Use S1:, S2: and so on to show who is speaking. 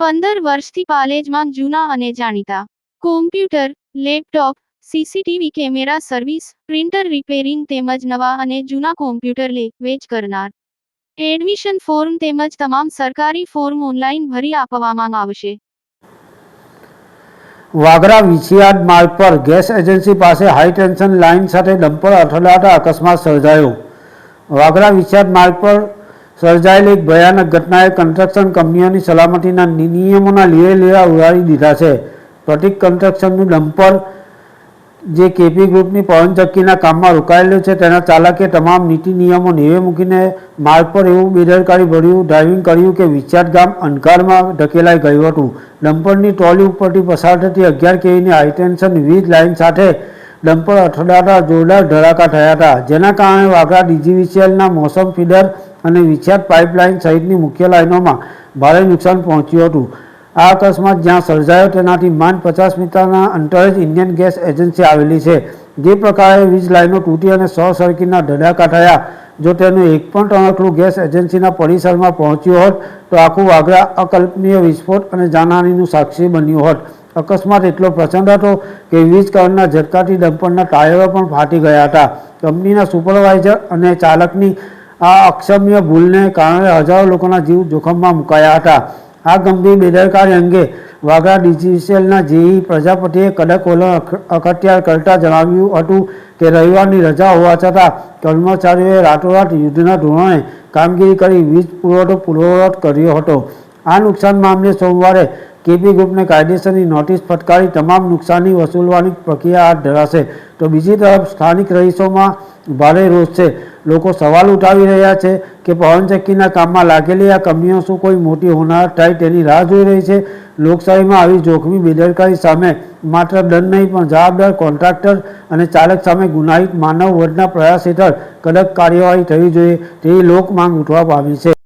S1: પંદર વર્ષથી પાલેજમાં જૂના અને જાણીતા. Computer laptop CCTV camera service printer repairing તેમજ નવા અને જૂના કોમ્પ્યુટર લે, વેચ કરનાર. એડમિશન ફોર્મ તેમજ તમામ સરકારી ફોર્મ ઓનલાઈન ભરી આપવામાં આવશે.
S2: વાગરા વિછિયાદ માર્ગ પર ગેસ એજન્સી પાસે હાઈ ટેન્શન લાઇન સાથે ડમ્પર અથડાતા અકસ્માત સર્જાયો. વાગરા વિછિયાદ માર્ગ પર સર્જાયેલી એક ભયાનક ઘટનાએ કન્સ્ટ્રક્શન કંપનીઓની સલામતીના નિયમોના લીરે લેવા ઉડાડી દીધા છે. પ્રતિક કન્સ્ટ્રક્શનનું ડમ્પર જે કેપી ગ્રુપની પવનચક્કીના કામમાં રોકાયેલું છે, તેના ચાલકે તમામ નીતિ નિયમો નેવે મૂકીને માર્ગ પર એવું બેદરકારી ભર્યું ડ્રાઇવિંગ કર્યું કે વિચાર ગામ અંધકારમાં ઢકેલાઈ ગયું હતું. ડમ્પરની ટ્રોલી ઉપરથી પસાર થતી અગિયાર કેવીની હાઈટેન્શન વીજ લાઇન સાથે ડમ્પર અથડાતા જોરદાર ધડાકા થયા હતા. જેના કારણે વાઘા ડીજીવીસીએલના મોસમ ફીડર અને વિખ્યાત પાઇપલાઇન સહિતની મુખ્ય લાઇનોમાં ભારે નુકસાન પહોંચ્યું હતું. આ અકસ્માત જ્યાં સર્જાયો તેનાથી માંડ પચાસ મીટરના અંતરે જ ઇન્ડિયન ગેસ એજન્સી આવેલી છે. જે પ્રકારે વીજ લાઇનો તૂટી અને સો સર્કિટના ધડાકા થયા જો તેનું એક પણ ટણકલું ગેસ એજન્સીના પરિસરમાં પહોંચ્યું હોત, તો આખું વાગરા અકલ્પનીય વિસ્ફોટ અને જાનહાનીનું સાક્ષી બન્યું હોત. અકસ્માત એટલો પ્રચંડ હતો કે વીજ કરંટના ઝટકાથી ડમ્પરના ટાયરો પણ ફાટી ગયા હતા. કંપનીના સુપરવાઇઝર અને ચાલકની આ અક્ષમ્ય ભૂલને કારણે હજારો લોકોના જીવ જોખમમાં મુકાયા હતા. આ ગંભીર બેદરકારી અંગે વાગરા ડીજીસીએલના જેઈ પ્રજાપતિએ કડક વલણ અખત્યાર કરતા જણાવ્યું હતું કે રવિવારની રજા હોવા છતાં કર્મચારીઓએ રાતોરાત યુદ્ધના ધોરણે કામગીરી કરી વીજ પુરવઠો પૂર્વવત કર્યો હતો. આ નુકસાન મામલે સોમવારે કેપી ગ્રુપને કાયદેસરની નોટિસ ફટકારી તમામ નુકસાની વસૂલવાની પ્રક્રિયા હાથ ધરાશે. તો બીજી તરફ સ્થાનિક રહીશોમાં ભારે રોષ છે. લોકો સવાલ ઉઠાવી રહ્યા છે કે પવનચક્કીના કામમાં લાગેલી આ કંપનીઓ શું કોઈ મોટી હોનાર થાય તેની રાહ જોઈ રહી છે. લોકશાહીમાં આવી જોખમી બેદરકારી સામે માત્ર દંડ નહીં, પણ જવાબદાર કોન્ટ્રાક્ટર અને ચાલક સામે ગુનાહિત માનવ વર્ગના પ્રયાસ હેઠળ કડક કાર્યવાહી થવી જોઈએ તેવી લોક માંગ ઉઠવા પામી છે.